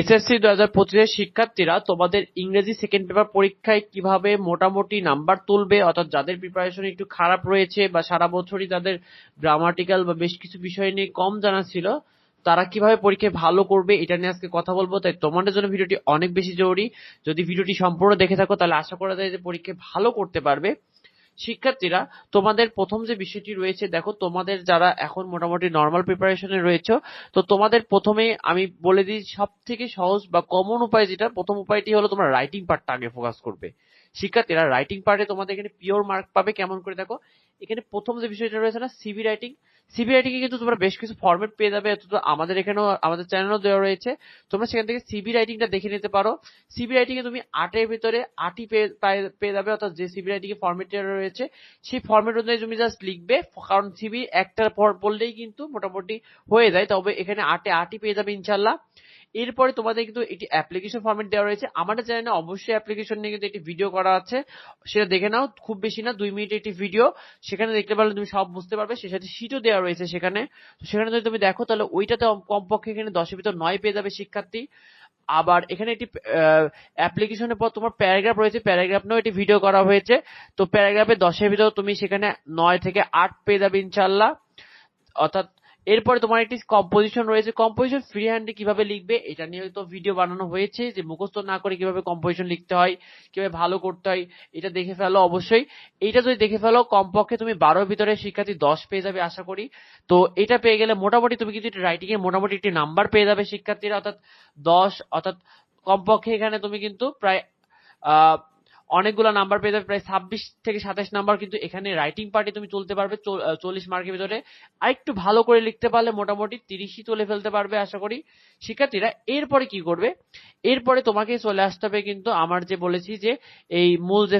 SSC দু হাজার পঁচিশের শিক্ষার্থীরা তোমাদের ইংরেজি সেকেন্ড পেপার পরীক্ষায় কীভাবে মোটামুটি নাম্বার তুলবে, অর্থাৎ যাদের প্রিপারেশন একটু খারাপ রয়েছে বা সারা বছরই তাদের গ্রামাটিক্যাল বা বেশ কিছু বিষয় নিয়ে কম জানা ছিল, তারা কীভাবে পরীক্ষায় ভালো করবে এটা নিয়ে আজকে কথা বলব। তাই তোমাদের জন্য ভিডিওটি অনেক বেশি জরুরি। যদি ভিডিওটি সম্পূর্ণ দেখে থাকো, তাহলে আশা করা যায় যে পরীক্ষায় ভালো করতে পারবে। শিক্ষার্থীরা, তোমাদের প্রথম যে বিষয়টি রয়েছে, দেখো তোমাদের যারা এখন মোটামুটি নর্মাল প্রিপারেশনে রয়েছে, তো তোমাদের প্রথমে আমি বলে দিই সব থেকে সহজ বা কমন উপায় যেটা, প্রথম উপায়টি হলো তোমার রাইটিং পার্টটা আগে ফোকাস করবে। শিক্ষার্থীরা রাইটিং পার্টে তোমাদের এখানে পিওর মার্ক পাবে, কেমন করে দেখো? এখানে প্রথম যে বিষয়টা রয়েছে না সিবি রাইটিং সিবি রাইটিং এ কিন্তু তোমরা বেশ কিছু ফরম্যাট পেয়ে যাবে আমাদের এখানেও, আমাদের চ্যানেলও দেওয়া রয়েছে। তোমরা সেখান থেকে সিবি রাইটিংটা দেখে নিতে পারো। সিবি রাইটিং এ তুমি আটের ভিতরে আটই পেয়ে যাবে, অর্থাৎ যে সিবি রাইটিং এর ফরম্যাটটা রয়েছে, সেই ফরম্যাট অনুযায়ী তুমি জাস্ট লিখবে, কারণ সিবি একটার পর বললেই কিন্তু মোটামুটি হয়ে যায়, তবে এখানে আটে আটই পেয়ে যাবে ইনশাল্লাহ এরপরে তোমাদের কিন্তু একটি অ্যাপ্লিকেশন ফর্মেট দেওয়া রয়েছে। আমাদের চ্যানেলে অবশ্যই অ্যাপ্লিকেশন নিয়ে কিন্তু একটি ভিডিও করা আছে। সেটা দেখে নাও, খুব বেশি না, দুই মিনিট একটি ভিডিও সেখানে দেখতে পারলে তুমি সব বুঝতে পারবে। সে সাথে সিটও দেওয়া রয়েছে সেখানে। সেখানে যদি তুমি দেখো, তাহলে ওইটাতে কমপক্ষে এখানে দশের ভিতর নয় পেয়ে যাবে শিক্ষার্থী। আবার এখানে একটি অ্যাপ্লিকেশনের পর তোমার প্যারাগ্রাফ রয়েছে। প্যারাগ্রাফ নিয়েও একটি ভিডিও করা হয়েছে। তো প্যারাগ্রাফে দশের ভিতর তুমি সেখানে নয় থেকে আট পেয়ে যাবে ইনশাল্লাহ অর্থাৎ এরপরে তোমার একটি কম্পোজিশন রয়েছে। কম্পোজিশন ফ্রি হ্যান্ডে কীভাবে লিখবে, এটা নিয়ে তো ভিডিও বানানো হয়েছে, যে মুখস্থ না করে কীভাবে কম্পোজিশন লিখতে হয়, কীভাবে ভালো করতে হয়, এটা দেখে ফেলো অবশ্যই। এটা যদি দেখে ফেলো, কমপক্ষে তুমি বারোর ভিতরে শিক্ষার্থী দশ পেয়ে যাবে আশা করি। তো এটা পেয়ে গেলে মোটামুটি তুমি কিন্তু রাইটিং এর মোটামুটি একটি নাম্বার পেয়ে যাবে শিক্ষার্থীরা, অর্থাৎ দশ, অর্থাৎ কমপক্ষে এখানে তুমি কিন্তু প্রায়, আহ অনেকগুলো নাম্বার পেয়ে যাবে, প্রায় ছাব্বিশ থেকে সাতাশ নাম্বার কিন্তু এখানে রাইটিং পার্টি তুমি তুলতে পারবে চল্লিশ মার্কের ভিতরে। আর একটু ভালো করে লিখতে পারলে মোটামুটি তিরিশই তুলে ফেলতে পারবে, আশা করি। শিক্ষার্থীরা, এরপরে কি করবে? এরপরে তোমাকে চলে আসতে হবে কিন্তু আমার যে বলেছি যে এই মূল যে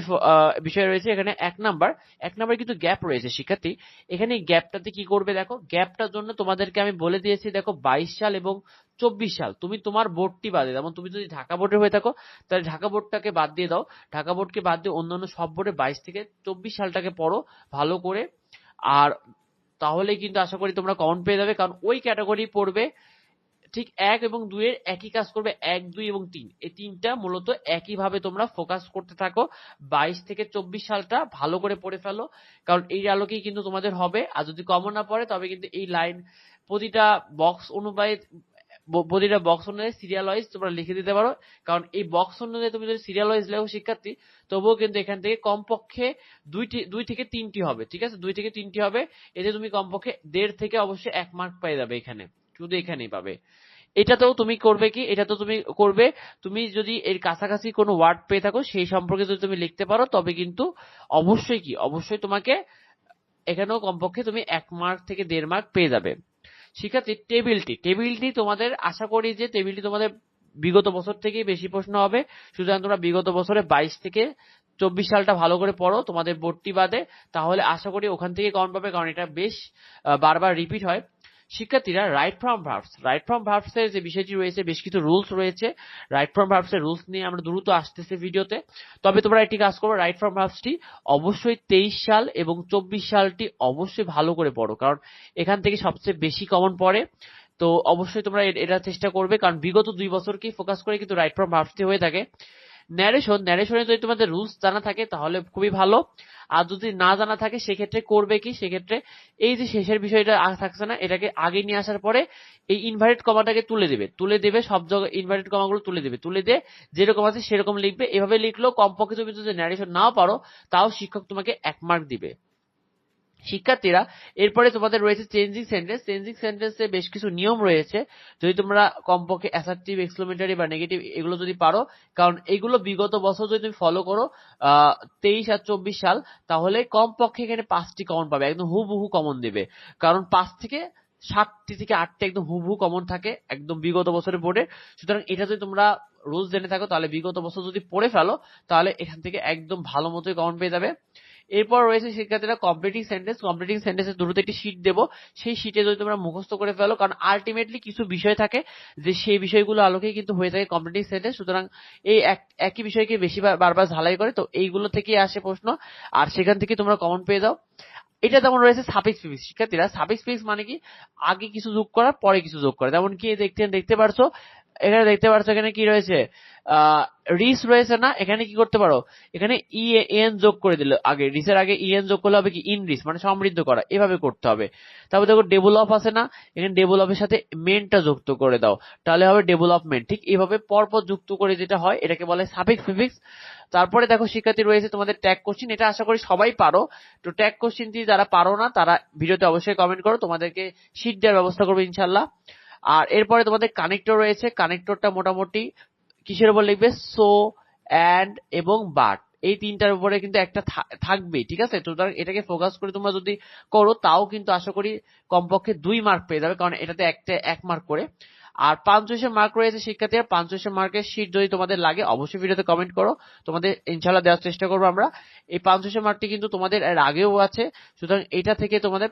বিষয় রয়েছে এখানে এক নাম্বার। এক নাম্বার কিন্তু গ্যাপ রয়েছে, শিক্ষার্থী। এখানে গ্যাপটাতে কি করবে দেখো? গ্যাপটার জন্য তোমাদেরকে আমি বলে দিয়েছি, দেখো, বাইশ সাল এবং চব্বিশ সাল, তুমি তোমার বোর্ডটি বাদে যেমন তুমি যদি ঢাকা বোর্ডের হয়ে থাকো, তাহলে ঢাকা বোর্ডটাকে বাদ দিয়ে দাও। ঢাকা বোর্ডকে বাদ দিয়ে অন্যান্য সব বোর্ডে বাইশ থেকে চব্বিশ সালটাকে পড়ো ভালো করে। আর তাহলে কিন্তু আশা করি তোমরা কমন পেয়ে যাবে, কারণ ওই ক্যাটাগরি পড়বে ঠিক এক এবং দুইয়ের একই কাজ করবে এক, দুই এবং তিন। এই তিনটা মূলত একইভাবে তোমরা ফোকাস করতে থাকো। বাইশ থেকে চব্বিশ সালটা ভালো করে পড়ে ফেলো, কারণ এই আলোকেই কিন্তু তোমাদের হবে। আর যদি কমন না পড়ে, তবে কিন্তু এই লাইন প্রতিটা বক্স অনুযায়ী প্রতিটা বক্স অনুযায়ী সিরিয়াল ওয়াইজ তোমরা লিখে দিতে পারো। কারণ এই বক্স অনুযায়ী তুমি যদি সিরিয়াল ওয়াইজ লেখো শিক্ষার্থী, তবুও কিন্তু এখান থেকে কমপক্ষে দুইটি দুই থেকে তিনটি হবে, ঠিক আছে? দুই থেকে তিনটি হবে। এতে তুমি কমপক্ষে দেড় থেকে অবশ্যই এক মার্ক পেয়ে যাবে এখানে, শুধু এখানেই পাবে। এটাতেও তুমি করবে কি? এটা তো তুমি করবে, তুমি যদি এর কাছাকাছি কোনো ওয়ার্ড পেয়ে থাকো, সেই সম্পর্কে যদি তুমি লিখতে পারো, তবে কিন্তু অবশ্যই কি? অবশ্যই তোমাকে এখানেও কমপক্ষে তুমি এক মার্ক থেকে দেড় মার্ক পেয়ে যাবে। শিক্ষার্থী, টেবিলটি টেবিলটি তোমাদের, আশা করি যে টেবিলটি তোমাদের বিগত বছর থেকে বেশি প্রশ্ন হবে। সুতরাং তোমরা বিগত বছরে বাইশ থেকে চব্বিশ সালটা ভালো করে পড়ো, তোমাদের বোর্ডটি বাদে। তাহলে আশা করি ওখান থেকে কম পাবে, কারণ এটা বেশ বারবার রিপিট হয়। শিক্ষার্থীরা right form verbs right form verbs এর যে বিষয়টি রয়েছে, বেশ কিছু রুলস রয়েছে। রাইট ফ্রম ভার্বস এর রুলস নিয়ে আমরা দ্রুত আসতেছি ভিডিওতে। তবে তোমরা একটি কাজ করো রাইট ফ্রম ভার্বসটি অবশ্যই তেইশ সাল এবং চব্বিশ সালটি অবশ্যই ভালো করে পড়ো, কারণ এখান থেকে সবচেয়ে বেশি কমন পড়ে। তো অবশ্যই তোমরা এটা চেষ্টা করবে, কারণ বিগত দুই বছরকেই ফোকাস করে কিন্তু রাইট ফ্রম ভার্বসটি হয়ে থাকে। ন্যারেশন ন্যারেশনে যদি তোমাদের রুলস জানা থাকে, তাহলে খুবই ভালো। আর যদি না জানা থাকে, সেক্ষেত্রে করবে কি? সেক্ষেত্রে এই যে শেষের বিষয়টা থাকছে না, এটাকে আগে নিয়ে আসার পরে এই ইনভার্টেড কমাটাকে তুলে দেবে। তুলে দেবে, সব জায়গায় ইনভার্টেড কমাগুলো তুলে দেবে। তুলে দিয়ে যেরকম আছে সেরকম লিখবে। এভাবে লিখলেও কমপক্ষে তুমি যদি ন্যারেশন নাও পারো, তাও শিক্ষক তোমাকে এক মার্ক দিবে। শিক্ষার্থীরা, এরপরে তোমাদের রয়েছে চেঞ্জিং সেন্টেন্স চেঞ্জিং সেন্টেন্সে বেশ কিছু নিয়ম রয়েছে। যদি তোমরা কমপক্ষে অ্যাসার্টিভ এক্সক্লোমেটারি বা নেগেটিভ এগুলো যদি পারো, কারণ এগুলো বিগত বছর যদি তুমি ফলো করো তেইশ আর চব্বিশ সাল, তাহলে কমপক্ষে এখানে পাঁচটি কমন পাবে, একদম হুবহু কমন দেবে। কারণ পাঁচ থেকে সাতটি থেকে আটটি একদম হুবহু কমন থাকে, একদম বিগত বছরের বোর্ডে সুতরাং এটা যদি তোমরা রুলস জেনে থাকো, তাহলে বিগত বছর যদি পড়ে ফেলো, তাহলে এখান থেকে একদম ভালো মতোই কমন পেয়ে যাবে। এরপর রয়েছে শিক্ষার্থীরা কমপ্লিটিং সেন্টেন্স কমপ্লিটিং সেন্টেন্সের দ্রুত একটি শীট দেবো। সেই শীটে যদি তোমরা মুখস্থ করে ফেলো, কারণ আলটিমেটলি কিছু বিষয় থাকে যে সেই বিষয়গুলো আলোকে কিন্তু হয়ে থাকে কমপ্লিটিং সেন্টেন্স সুতরাং এই একই বিষয়কে বেশি বারবার ঝালাই করে, তো এইগুলো থেকেই আসে প্রশ্ন। আর সেখান থেকে তোমরা কমন পেয়ে যাও। এটা যেমন রয়েছে সাফিক্স প্রিফিক্স শিক্ষার্থীরা। সাফিক্স প্রিফিক্স মানে কি? আগে কিছু যোগ করা পরে কিছু যোগ করা যেমন কি, দেখতে দেখতে পারছ এখানে দেখতে পারছ এখানে কি রয়েছে? রিস রয়েছে না? এখানে কি করতে পারো? এখানে ই এন যোগ করে দিলে আগে, রিসের আগে ইএন যোগ করলে হবে কি ইন রিস মানে সমৃদ্ধ করা, এভাবে করতে হবে। তারপর দেখো ডেভেলপ আছে না? এখানে ডেভেলপের সাথে মেনটা যুক্ত করে দাও, তাহলে হবে ডেভেলপমেন্ট ঠিক এইভাবে পরপর যুক্ত করে যেটা হয়, এটাকে বলে সাফিক্স ফিফিক্স তারপরে দেখো শিক্ষার্থী রয়েছে তোমাদের ট্যাগ কোশ্চিন এটা আশা করি সবাই পারো। তো ট্যাগ কোশ্চিনটি যারা পারো না, তারা ভিডিওতে অবশ্যই কমেন্ট করো, তোমাদেরকে শিট দেওয়ার ব্যবস্থা করব ইনশাল্লাহ আর এরপরে তোমাদের কানেক্টর রয়েছে। কানেক্টরটা মোটামুটি কিসের উপর লিখবে? সো অ্যান্ড এবং বাট এই তিনটার উপরে কিন্তু একটা থাকবে, ঠিক আছে? সুতরাং এটাকে ফোকাস করে তোমরা যদি করো, তাও কিন্তু আশা করি কমপক্ষে দুই মার্ক পেয়ে যাবে, কারণ এটাতে একটা এক মার্ক করে। আর পাঁচশো মার্ক রয়েছে শিক্ষার্থীরা, পাঁচশো মার্কের শীট যদি তোমাদের লাগে, অবশ্যই ভিডিওতে কমেন্ট করো। তোমাদের ইনশাল্লাহ দেওয়ার চেষ্টা করব আমরা। এই পাঁচশো মার্কটি কিন্তু তোমাদের এর আগেও আছে। সুতরাং এটা থেকে তোমাদের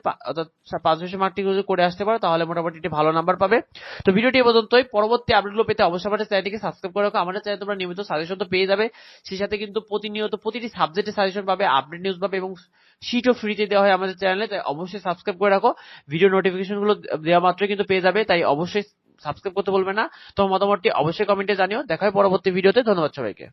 পাঁচশো মার্কটি যদি করে আসতে পারো, তাহলে মোটামুটি একটি ভালো নাম্বার পাবে। তো ভিডিওটি এ পর্যন্তই। পরবর্তী আপডেটগুলো পেতে অবশ্যই আমাদের চ্যানেলটিকে সাবস্ক্রাইব করে রাখো। আমাদের চ্যানেল তোমরা নিয়মিত সাজেশন তো পেয়ে যাবে। সেই সাথে কিন্তু প্রতিনিয়ত প্রতিটি সাবজেক্টের সাজেশন পাবে আপডেট নিউজ পাবে এবং শিটও ফ্রিতে দেওয়া হয় আমাদের চ্যানেলে তাই অবশ্যই সাবস্ক্রাইব করে রাখো। ভিডিও নোটিফিকেশনগুলো দেওয়া মাত্রই কিন্তু পেয়ে যাবে। তাই অবশ্যই সাবস্ক্রাইব করতে বলবে না। তোমার মতামতটি অবশ্যই কমেন্টে জানিও। দেখা হয় পরবর্তী ভিডিওতে। ধন্যবাদ সবাইকে।